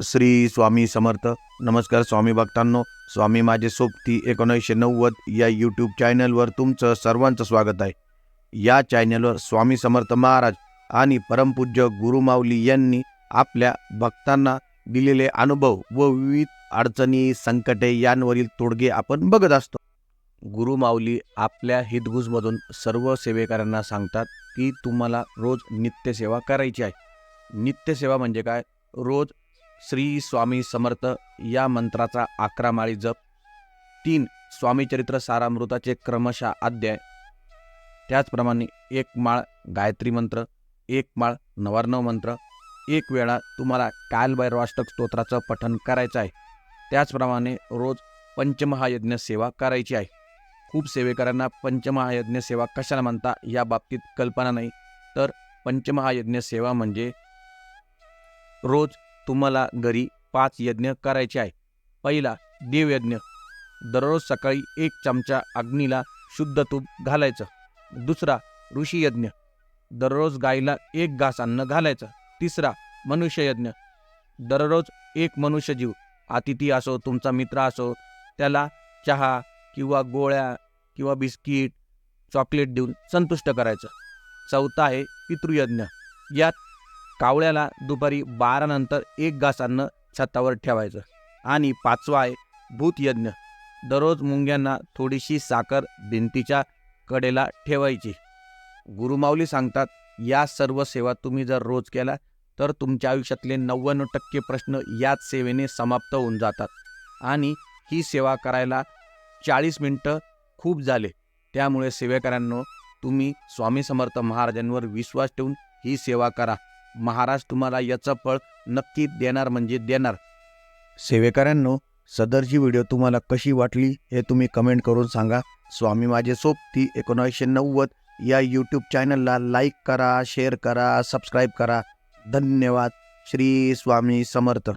श्री स्वामी समर्थ. नमस्कार स्वामी भक्तांनो. स्वामी माझे सोबती एकोणीसशे नव्वद या यूट्यूब चॅनलवर तुमचं सर्वांचं स्वागत आहे. या चॅनलवर स्वामी समर्थ महाराज आणि परमपूज्य गुरुमाऊली यांनी आपल्या भक्तांना दिलेले अनुभव व विविध अडचणी संकटे यांवरील तोडगे आपण बघत असतो. गुरुमाऊली आपल्या हितगुजमधून सर्व सेवेकरांना सांगतात की तुम्हाला रोज नित्यसेवा करायची आहे. नित्यसेवा म्हणजे काय? रोज श्री स्वामी समर्थ या मंत्राचा अकरा माळी जप तीन स्वामीचरित्र सारामृताचे क्रमशः अध्याय. त्याचप्रमाणे एक माळ गायत्री मंत्र एक माळ नवार्णव मंत्र एक वेळा तुम्हाला कालभैरवाष्टक स्तोत्राचं पठन करायचं आहे. त्याचप्रमाणे रोज पंचमहायज्ञ सेवा करायची आहे. खूप सेवेकरांना पंचमहायज्ञ सेवा कशाला म्हणता या बाबतीत कल्पना नाही. तर पंचमहायज्ञ सेवा म्हणजे रोज तुम्हाला घरी पाच यज्ञ करायचे आहे. पहिला देवयज्ञ. दररोज सकाळी एक चमचा अग्नीला शुद्ध तूप घालायचं. दुसरा ऋषीयज्ञ. दररोज गाईला एक घास अन्न घालायचं. तिसरा मनुष्ययज्ञ. दररोज एक मनुष्यजीव अतिथी असो तुमचा मित्र असो त्याला चहा किंवा गोळ्या किंवा बिस्किट चॉकलेट देऊन संतुष्ट करायचं. चौथा आहे पितृयज्ञ. यात कावळ्याला दुपारी बारानंतर एक घास अन्न छतावर ठेवायचं. आणि पाचवा आहे भूतयज्ञ. दररोज मुंग्यांना थोडीशी साखर भिंतीच्या कडेला ठेवायची. गुरुमाऊली सांगतात या सर्व सेवा तुम्ही जर रोज केला तर तुमच्या आयुष्यातले नव्याण्णव टक्के प्रश्न याच सेवेने समाप्त होऊन जातात. आणि ही सेवा करायला चाळीस मिनटं खूप झाले. त्यामुळे सेवेकरांनो तुम्ही स्वामी समर्थ महाराजांवर विश्वास ठेवून ही सेवा करा. महाराज तुम्हाला याचं फळ नक्की देणार म्हणजे देणार. सेवेकरांनो सदरची व्हिडिओ तुम्हाला कशी वाटली हे तुम्ही कमेंट करून सांगा. स्वामी माझे सोबती एकोणीसशे नव्वद. या यूट्यूब चॅनलला लाईक करा शेअर करा सबस्क्राईब करा. धन्यवाद. श्री स्वामी समर्थ.